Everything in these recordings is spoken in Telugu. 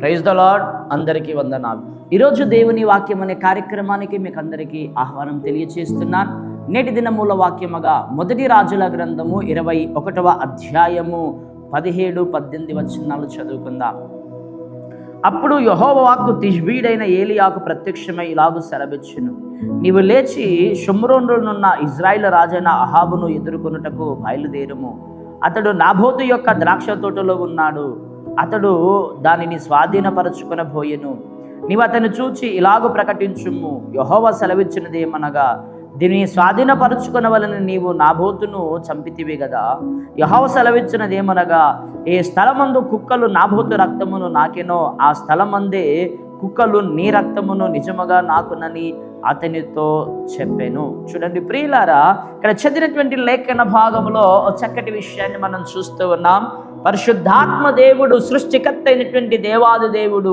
ప్రైజ్ ద లాడ్ అందరికీ వందనాలు. ఈరోజు దేవుని వాక్యం అనే కార్యక్రమానికి మీకు అందరికీ ఆహ్వానం తెలియచేస్తున్నాను. నేటి దినమూల వాక్యముగా మొదటి రాజుల గ్రంథము ఇరవై ఒకటవ అధ్యాయము పదిహేడు పద్దెనిమిది వచనాలు చదువుకుందాం. అప్పుడు యహోవాకు వాక్కు తిష్బీడైన ఏలియాకు ప్రత్యక్షమై ఇలాగు సెలవిచ్చును. నీవు లేచి షుమ్రోనున్న ఇజ్రాయిల్ రాజైన అహాబును ఎదుర్కొనుటకు బయలుదేరుము. అతడు నాభోతు యొక్క ద్రాక్ష తోటలో ఉన్నాడు. అతడు దానిని స్వాధీనపరచుకొనబోయెను. నీవు అతను చూచి ఇలాగు ప్రకటించుము. యహోవ సెలవిచ్చినదేమనగా దీనిని వలన నీవు నాబోతును చంపితివి కదా యహోవ సెలవిచ్చినదేమనగా ఏ స్థలమందు కుక్కలు నాబోతు రక్తమును నాకెనో ఆ స్థలమందే కుక్కలు నీ రక్తమును నిజముగా నాకునని అతనితో చెప్పాను. చూడండి ప్రియులారా ఇక్కడ చదివినటువంటి లేఖన భాగంలో చక్కటి విషయాన్ని మనం చూస్తూ ఉన్నాం. పరిశుద్ధాత్మ దేవుడు సృష్టికర్త అయినటువంటి దేవాది దేవుడు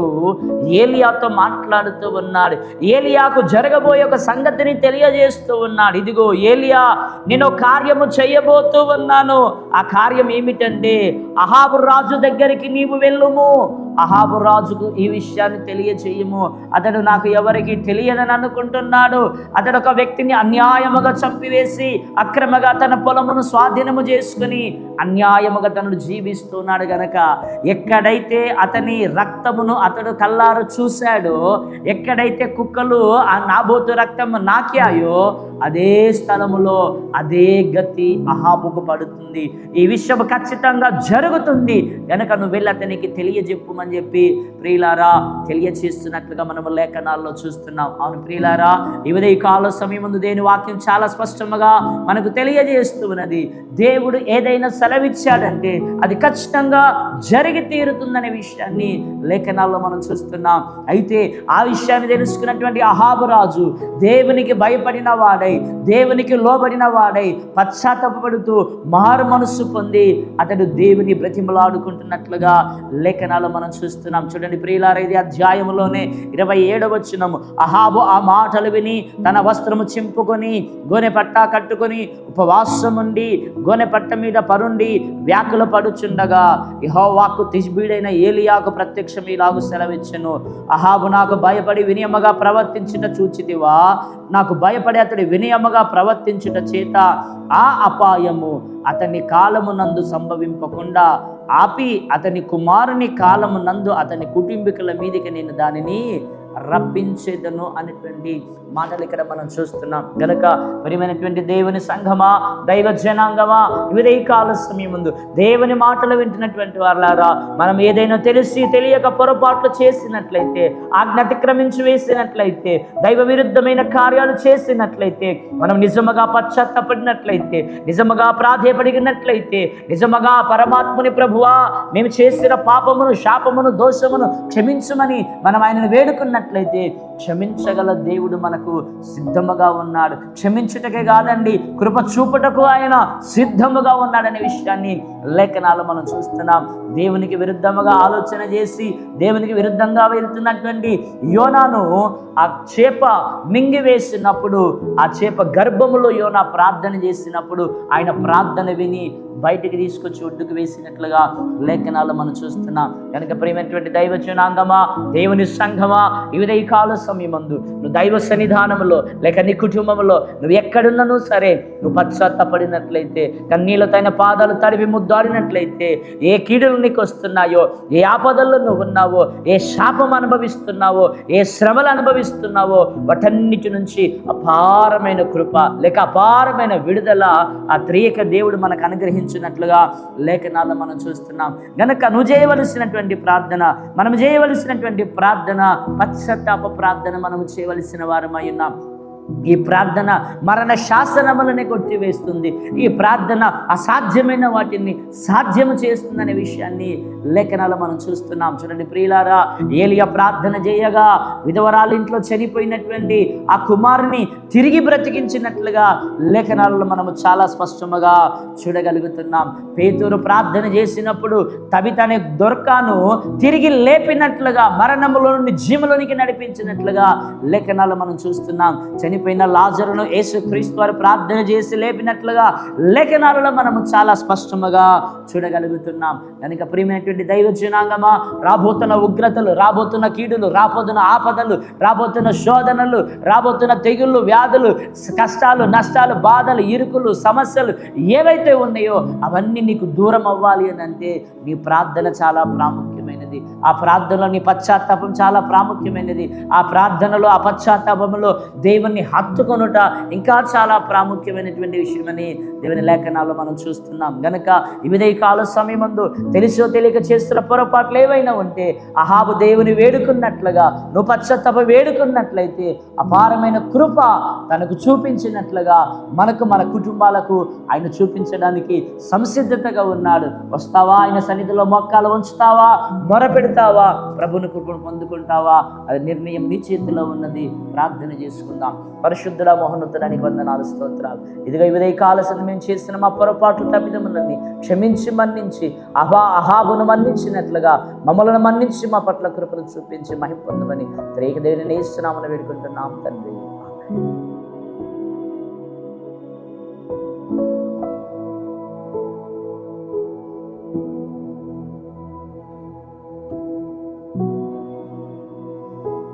ఏలియాతో మాట్లాడుతూ ఉన్నాడు. ఏలియాకు జరగబోయే ఒక సంగతిని తెలియజేస్తూ ఉన్నాడు. ఇదిగో ఏలియా నేను కార్యము చేయబోతూ ఉన్నాను. ఆ కార్యం ఏమిటంటే అహాబు రాజు దగ్గరికి నీవు వెళ్ళుము. అహాబు రాజుకు ఈ విషయాన్ని తెలియచేయము. అతడు నాకు ఎవరికి తెలియదని అనుకుంటున్నాడు. అతడు ఒక వ్యక్తిని అన్యాయముగా చంపివేసి అక్రమగా తన పొలమును స్వాధీనము చేసుకుని అన్యాయముగా తను జీవిస్తున్నాడు గనక. ఎక్కడైతే అతని రక్తమును అతడు కల్లారు చూశాడో ఎక్కడైతే కుక్కలు ఆ నాబోతు రక్తము నాకాయో అదే స్థలములో అదే గతి అహాబుకు పడుతుంది. ఈ విషయం ఖచ్చితంగా జరుగుతుంది. గనక నువ్వు వెళ్ళి అతనికి తెలియజెప్పుమని చెప్పి ప్రియులారా తెలియచేస్తున్నట్లుగా మనము లేఖనాల్లో చూస్తున్నాం. అవును ప్రియులారా ఇవదే ఈ కాల సమయం ముందు దేని వాక్యం చాలా స్పష్టంగా మనకు తెలియజేస్తూ ఉన్నది. దేవుడు ఏదైనా సెలవిచ్చాడంటే అది ఖచ్చితంగా జరిగి తీరుతుందనే విషయాన్ని లేఖనాల్లో మనం చూస్తున్నాం. అయితే ఆ విషయాన్ని తెలుసుకున్నటువంటి అహాబు రాజు దేవునికి భయపడిన వాడై దేవునికి లోబడిన వాడై పశ్చాత్తాపడుతూ మారు మనస్సు పొంది అతడు దేవుని బ్రతిమలాడుకుంటున్నట్లుగా లేఖనాలు మనం చూస్తున్నాం. చూడండి ప్రియులారైది అధ్యాయంలోనే ఇరవై ఏడవ వచ్చినము అహాబు ఆ మాటలు విని తన వస్త్రము చింపుకొని గోనె పట్టా కట్టుకొని ఉపవాసం ఉండి గోనె పట్ట మీద పరుండి వ్యాకుల పడుచుండగా యహోవాకు తిజ్బీడైన ఏలియాకు ప్రత్యక్షం ఇలాగు సెలవిచ్చను. అహాబు నాకు భయపడి వినియమగా ప్రవర్తించిన చూచితివా? నాకు భయపడి అతడి వినియమగా ప్రవర్తించుట చేత ఆ అపాయము అతని కాలమునందు సంభవింపకుండా ఆపి అతని కుమారుని కాలమునందు అతని కుటుంబీకుల మీదకి నేను దానిని రప్పించేదను అనేటువంటి మాటలు ఇక్కడ మనం చూస్తున్నాం. గనక ప్రియమైనటువంటి దేవుని సంఘమా దైవ జనాంగమా ఇవిదే కాల సమయం ముందు దేవుని మాటలు వింటున్నటువంటి వాళ్ళారా మనం ఏదైనా తెలిసి తెలియక పొరపాట్లు చేసినట్లయితే ఆజ్ఞతిక్రమించి వేసినట్లయితే దైవ విరుద్ధమైన కార్యాలు చేసినట్లయితే మనం నిజముగా పశ్చాత్తపడినట్లయితే నిజముగా ప్రాధేయపడినట్లయితే నిజముగా పరమాత్ముని ప్రభువా మేము చేసిన పాపమును శాపమును దోషమును క్షమించమని మనం ఆయనను వేడుకున్నట్టు వేడుకున్నట్లయితే క్షమించగల దేవుడు మనకు సిద్ధముగా ఉన్నాడు. క్షమించుటకే కాదండి కృప చూపుటకు ఆయన సిద్ధముగా ఉన్నాడనే విషయాన్ని లేఖనాలు మనం చూస్తున్నాం. దేవునికి విరుద్ధముగా ఆలోచన చేసి దేవునికి విరుద్ధంగా వెళ్తున్నటువంటి యోనాను ఆ చేప మింగివేసినప్పుడు ఆ చేప గర్భములో యోనా ప్రార్థన చేసినప్పుడు ఆయన ప్రార్థన విని బయటికి తీసుకొచ్చి ఒడ్డుకు వేసినట్లుగా లేఖనాలు మనం చూస్తున్నాం. కనుక ప్రియమైనటువంటి దైవ జనాంగమా దేవుని సంఘమా ఇవిదే కాల సమయమందు నువ్వు దైవ సన్నిధానంలో లేక నీ కుటుంబంలో నువ్వు ఎక్కడున్నాను సరే నువ్వు పశ్చాత్తపడినట్లయితే కన్నీళ్ళతో పాదాలు తడివి ముద్దాడినట్లయితే ఏ కీడులు నీకు వస్తున్నాయో ఏ ఆపదల్లో నువ్వు ఉన్నావో ఏ శాపం అనుభవిస్తున్నావో ఏ శ్రమలు అనుభవిస్తున్నావో వాటన్నిటి నుంచి అపారమైన కృప లేక అపారమైన విడుదల ఆ త్రియక దేవుడు మనకు అనుగ్రహించినట్లుగా లేఖనాల్లో మనం చూస్తున్నాం. గనక నువ్వు చేయవలసినటువంటి ప్రార్థన మనం చేయవలసినటువంటి ప్రార్థన పశ్చాత్తాప ప్రార్థన మనం చేయవలసిన వారమై ఉన్నాం. ఈ ప్రార్థన మరణ శాసనములని కొట్టివేస్తుంది. ఈ ప్రార్థన అసాధ్యమైన వాటిని సాధ్యము చేస్తుందనే విషయాన్ని లేఖనాలు మనం చూస్తున్నాం. చూడండి ప్రియులారా ఏలియా ప్రార్థన చేయగా విధవరాలు ఇంట్లో చనిపోయినటువంటి ఆ కుమారుని తిరిగి బ్రతికించినట్లుగా లేఖనాలలో మనము చాలా స్పష్టముగా చూడగలుగుతున్నాం. పేతురు ప్రార్థన చేసినప్పుడు తబితనే దొరకాను తిరిగి లేపినట్లుగా మరణములో నుండి జీవులోనికి నడిపించినట్లుగా లేఖనాలు మనం చూస్తున్నాం. చని చనిపోయిన లాజరును యేసుక్రీస్తు వారు ప్రార్థన చేసి లేపినట్లుగా లేఖనాలలో మనము చాలా స్పష్టముగా చూడగలుగుతున్నాం. కనుక ప్రియమైనటువంటి దైవ జనాంగమా రాబోతున్న ఉగ్రతలు రాబోతున్న కీడులు రాబోతున్న ఆపదలు రాబోతున్న శోధనలు రాబోతున్న తెగుళ్ళు వ్యాధులు కష్టాలు నష్టాలు బాధలు ఇరుకులు సమస్యలు ఏవైతే ఉన్నాయో అవన్నీ నీకు దూరం అవ్వాలి అని అంటే నీ ప్రార్థన చాలా ప్రాముఖ్యమైనది. ఆ ప్రార్థనలోని పశ్చాత్తాపం చాలా ప్రాముఖ్యమైనది. ఆ ప్రార్థనలో ఆ పశ్చాత్తాపంలో దేవుణ్ణి హత్తుకొనుట ఇంకా చాలా ప్రాముఖ్యమైనటువంటి విషయమని దేవుని లేఖనాల్లో మనం చూస్తున్నాం. గనక ఇవిదే కాల సమయమందు తెలిసో తెలియక చేస్తున్న పొరపాట్లు ఏవైనా ఉంటే అహాబు దేవుని వేడుకున్నట్లుగా నువ్వు పశ్చాత్తాప వేడుకున్నట్లయితే అపారమైన కృప తనకు చూపించినట్లుగా మనకు మన కుటుంబాలకు ఆయన చూపించడానికి సంసిద్ధతగా ఉన్నాడు. వస్తావా? ఆయన సన్నిధిలో మొక్కాలు ఉంచుతావా మొరపెడతావా ప్రభుని కృపను పొందుకుంటావా? అది నిర్ణయం నీ చేతిలో ఉన్నది. ప్రార్థన చేసుకుందాం. పరిశుద్ధుల మోహనుతుడానికి వందనాలు స్తోత్రాలు. ఇదిగా ఇదే కాలసం మేము చేసిన మా పొరపాట్లు తప్పిదములన్నీ క్షమించి మన్నించి అహా అహాబును మన్నించినట్లుగా మమ్మలను మన్నించి మా పట్ల కృపను చూపించి మహిం పొందమని త్రేకదేవిని నేస్తున్నామని వేడుకుంటున్నాం తండ్రి.